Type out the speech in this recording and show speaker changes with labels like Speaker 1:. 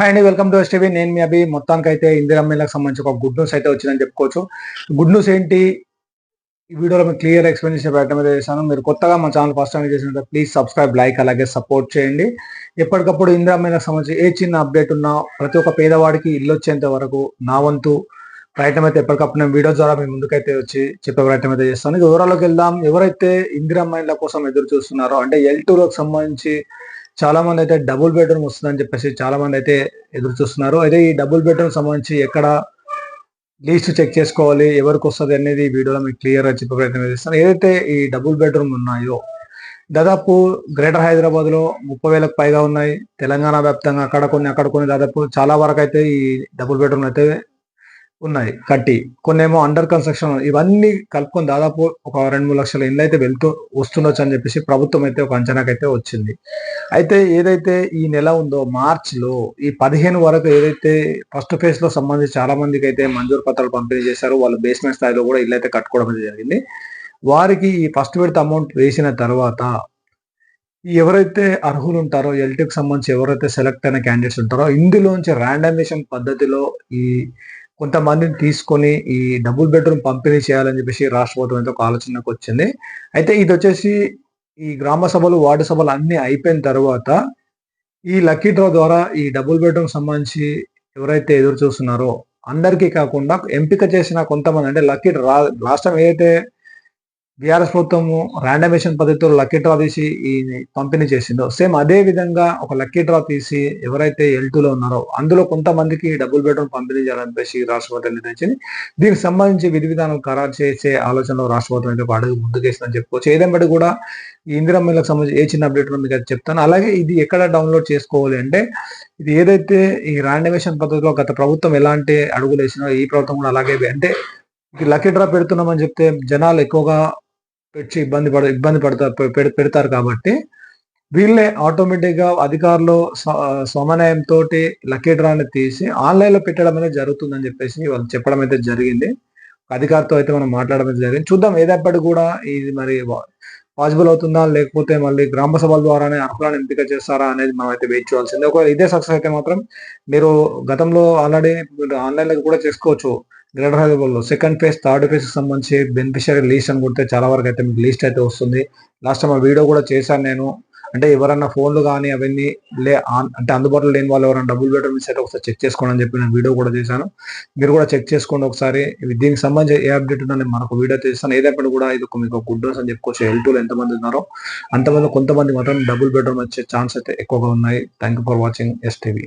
Speaker 1: Hi అండి welcome to STV నేను మీ అభి. మొత్తానికి అయితే ఇందిరమ్మలకు సంబంధించి ఒక గుడ్ న్యూస్ అయితే వచ్చిందని చెప్పుకోవచ్చు. గుడ్ న్యూస్ ఏంటి? ఈ వీడియోలో మీకు క్లియర్ ఎక్స్ప్లెనేషన్ పెట్టడం అయితే చేశాను. మీరు కొత్తగా మా ఛానల్ ఫస్ట్ టైం చేసినట్టు ప్లీజ్ సబ్స్క్రైబ్ లైక్ అలాగే సపోర్ట్ చేయండి. ఎప్పటికప్పుడు ఇందిరమ్మలకు సంబంధించి ఏ చిన్న అప్డేట్ ఉన్నా ప్రతి ఒక్క పేదవాడికి ఇల్లు వచ్చేంత వరకు నా వంతు ప్రయత్నం అయితే ఎప్పటికప్పుడు నేను వీడియో ద్వారా మీ ముందుకైతే వచ్చి చెప్పే ప్రయత్నం అయితే చేస్తాను. ఇక వివరాల్లోకి వెళ్దాం. ఎవరైతే ఇందిరమ్మ కోసం ఎదురు చూస్తున్నారో అంటే ఎల్ టూలోకి సంబంధించి చాలా మంది అయితే డబుల్ బెడ్రూమ్ వస్తుందని చెప్పేసి చాలా మంది అయితే ఎదురు చూస్తున్నారు. అయితే ఈ డబుల్ బెడ్రూమ్ సంబంధించి ఎక్కడ లీస్ట్ చెక్ చేసుకోవాలి ఎవరికి వస్తుంది అనేది వీడియోలో మీకు క్లియర్గా చెప్పే ప్రయత్నం చేస్తాను. ఏదైతే ఈ డబుల్ బెడ్రూమ్ ఉన్నాయో దాదాపు గ్రేటర్ హైదరాబాద్లో ముప్పై వేలకు పైగా ఉన్నాయి. తెలంగాణ వ్యాప్తంగా అక్కడ కొన్ని అక్కడ కొన్ని దాదాపు చాలా వరకు అయితే ఈ డబుల్ బెడ్రూమ్ అయితే ఉన్నాయి. కట్టి. కొన్ని ఏమో అండర్ కన్స్ట్రక్షన్ ఇవన్నీ కలుపుకొని దాదాపు ఒక రెండు మూడు లక్షల ఇల్లు అయితే వెళ్తూ వస్తుండొచ్చు అని చెప్పేసి ప్రభుత్వం అయితే ఒక అంచనాకైతే వచ్చింది. అయితే ఏదైతే ఈ నెల ఉందో మార్చిలో ఈ పదిహేను వరకు ఏదైతే ఫస్ట్ ఫేజ్లో సంబంధించి చాలా మందికి అయితే మంజూరు పత్రాలు పంపిణీ చేశారు వాళ్ళు బేస్మెంట్ స్థాయిలో కూడా ఇల్లు అయితే కట్టుకోవడం జరిగింది. వారికి ఈ ఫస్ట్ విడత అమౌంట్ వేసిన తర్వాత ఎవరైతే అర్హులు ఉంటారో ఎల్టీకి సంబంధించి ఎవరైతే సెలెక్ట్ అయిన క్యాండిడేట్స్ ఉంటారో ఇందులోంచి ర్యాండమేషన్ పద్ధతిలో ఈ కొంతమందిని తీసుకొని ఈ డబుల్ బెడ్రూమ్ పంపిణీ చేయాలని చెప్పేసి రాష్ట్ర ప్రభుత్వం ఒక ఆలోచనకు వచ్చింది. అయితే ఇది వచ్చేసి ఈ గ్రామ సభలు వార్డు సభలు అన్ని అయిపోయిన తర్వాత ఈ లక్కీ డ్రా ద్వారా ఈ డబుల్ బెడ్రూమ్ సంబంధించి ఎవరైతే ఎదురు చూస్తున్నారో అందరికీ కాకుండా ఎంపిక చేసిన కొంతమంది అంటే లక్కీ రా రాష్ట్రం ఏదైతే బీఆర్ఎస్ ప్రభుత్వము ర్యాండమేషన్ పద్ధతిలో లక్కీ డ్రా తీసి ఈ పంపిణీ చేసిందో. సేమ్ అదే విధంగా ఒక లక్కీ డ్రా తీసి ఎవరైతే ఎల్లో ఉన్నారో అందులో కొంతమందికి డబుల్ బెడ్రూమ్ పంపిణీ చేయాలని చెప్పేసి రాష్ట్రపతి నిర్ణయించింది. దీనికి సంబంధించి విధి విధానం ఖరారు చేసే ఆలోచనలో రాష్ట్రపతి అయితే అడుగు ముందుకేసిందని చెప్పుకోవచ్చు. ఏదేంటి కూడా ఈ ఇందిరమ్మలకు సంబంధించి ఏ చిన్న అప్డేట్ మీకు అది చెప్తాను. అలాగే ఇది ఎక్కడ డౌన్లోడ్ చేసుకోవాలి అంటే ఇది ఏదైతే ఈ ర్యాండమేషన్ పద్ధతిలో గత ప్రభుత్వం ఎలాంటి అడుగులు వేసినో ఈ ప్రభుత్వం కూడా అలాగే అంటే లక్కీ డ్రా పెడుతున్నామని చెప్తే జనాలు ఎక్కువగా పెట్టి ఇబ్బంది పడ ఇబ్బంది పడతారు పెడతారు కాబట్టి వీళ్ళే ఆటోమేటిక్గా అధికారులు సమన్వయంతో లక్కీ డ్రాని తీసి ఆన్లైన్లో పెట్టడం అనేది జరుగుతుందని చెప్పేసి వాళ్ళు చెప్పడం అయితే జరిగింది. అధికారితో అయితే మనం మాట్లాడడం అయితే జరిగింది. చూద్దాం ఏదప్పటికి కూడా ఇది మరి పాసిబుల్ అవుతుందా? లేకపోతే మళ్ళీ గ్రామ సభల ద్వారానే అర్హులను ఎంపిక చేస్తారా అనేది మనం అయితే వెయిట్ చేయాల్సింది. ఒకవేళ ఇదే సక్సెస్ అయితే మాత్రం మీరు గతంలో ఆల్రెడీ ఆన్లైన్లో కూడా చేసుకోవచ్చు. గ్రేటర్ హైదరాబాద్లో సెకండ్ ఫేజ్ థర్డ్ ఫేజ్ సంబంధించి బెనిఫిషియరీ లిస్ట్ అని కొడితే చాలా వరకు అయితే మీకు లిస్ట్ అయితే వస్తుంది. లాస్ట్ టైం ఆ వీడియో కూడా చేశాను నేను. అంటే ఎవరన్నా ఫోన్లు కానీ అవన్నీ లే అంటే అందుబాటులో లేని వాళ్ళు ఎవరైనా డబుల్ బెడ్రూమ్ మిస్ అయితే ఒకసారి చెక్ చేసుకోండి అని చెప్పి నేను వీడియో కూడా చేశాను. మీరు కూడా చెక్ చేసుకోండి ఒకసారి. దీనికి సంబంధించి ఏ అప్డేట్ ఉన్నా నేను మనకు వీడియో చేస్తాను. ఏదైనా కూడా ఇది ఒక మీకు గుడ్ న్యూస్ అని చెప్పుకోవచ్చు. ఎల్ ఎంతమంది ఉన్నారో అంతమంది కొంతమంది మాత్రం డబుల్ బెడ్రూమ్ వచ్చే ఛాన్స్ అయితే ఎక్కువగా ఉన్నాయి. Thank you for watching STV